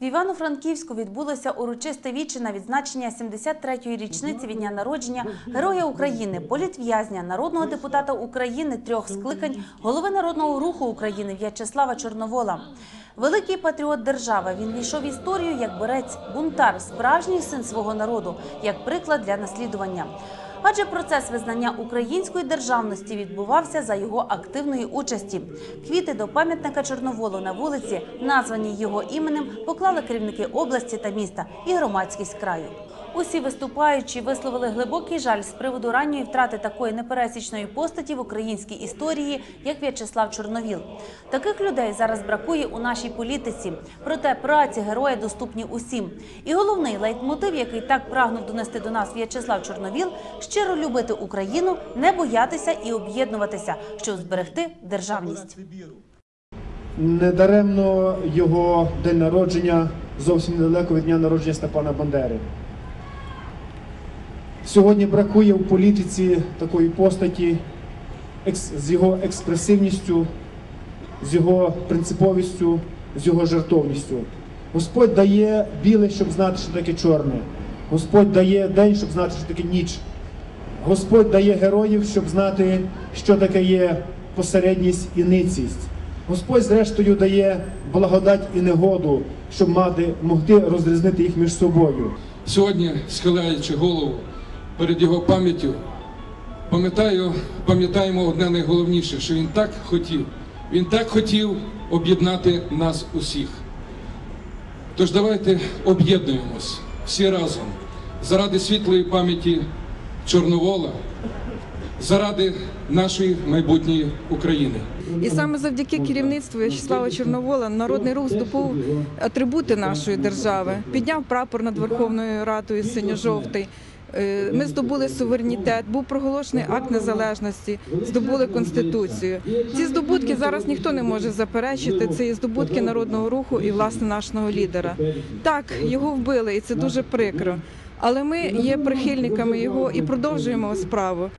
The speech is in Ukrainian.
В Івано-Франківську відбулося урочисте віче на відзначення 73-ї річниці від дня народження Героя України, політв'язня, народного депутата України трьох скликань, голови народного руху України В'ячеслава Чорновола. Великий патріот держави. Він війшов в історію як борець, бунтар, справжній син свого народу, як приклад для наслідування. Адже процес визнання української державності відбувався за його активної участі. Квіти до пам'ятника Чорноволу на вулиці, названі його іменем, поклали керівники області та міста і громадськість краю. Усі виступаючі висловили глибокий жаль з приводу ранньої втрати такої непересічної постаті в українській історії, як В'ячеслав Чорновіл. Таких людей зараз бракує у нашій політиці. Проте праці героя доступні усім. І головний лейтмотив, який так прагнув донести до нас В'ячеслав Чорновіл, щиро любити Україну, не боятися і об'єднуватися, щоб зберегти державність. Недаремно його день народження зовсім недалеко від дня народження Степана Бандери. Сьогодні бракує в політиці такої постаті з його експресивністю, з його принциповістю, з його жертовністю. Господь дає біле, щоб знати, що таке чорне. Господь дає день, щоб знати, що таке ніч. Господь дає героїв, щоб знати, що таке є посередність і ницість. Господь, зрештою, дає благодать і негоду, щоб мати, могти розрізнити їх між собою. Сьогодні, схиляючи голову перед його пам'яттю, пам'ятаю, пам'ятаємо одне найголовніше, що він так хотів. Він так хотів об'єднати нас усіх. Тож давайте об'єднуємось всі разом заради світлої пам'яті Чорновола, заради нашої майбутньої України. І саме завдяки керівництву В'ячеслава Чорновола народний рух здобув атрибути нашої держави, підняв прапор над Верховною Радою синьо-жовтий. Е, Ми здобули суверенітет, був проголошений акт незалежності, здобули конституцію. Ці здобутки зараз ніхто не може заперечити. Це є здобутки народного руху і власне нашого лідера. Так, його вбили, і це дуже прикро. Але ми є прихильниками його і продовжуємо справу.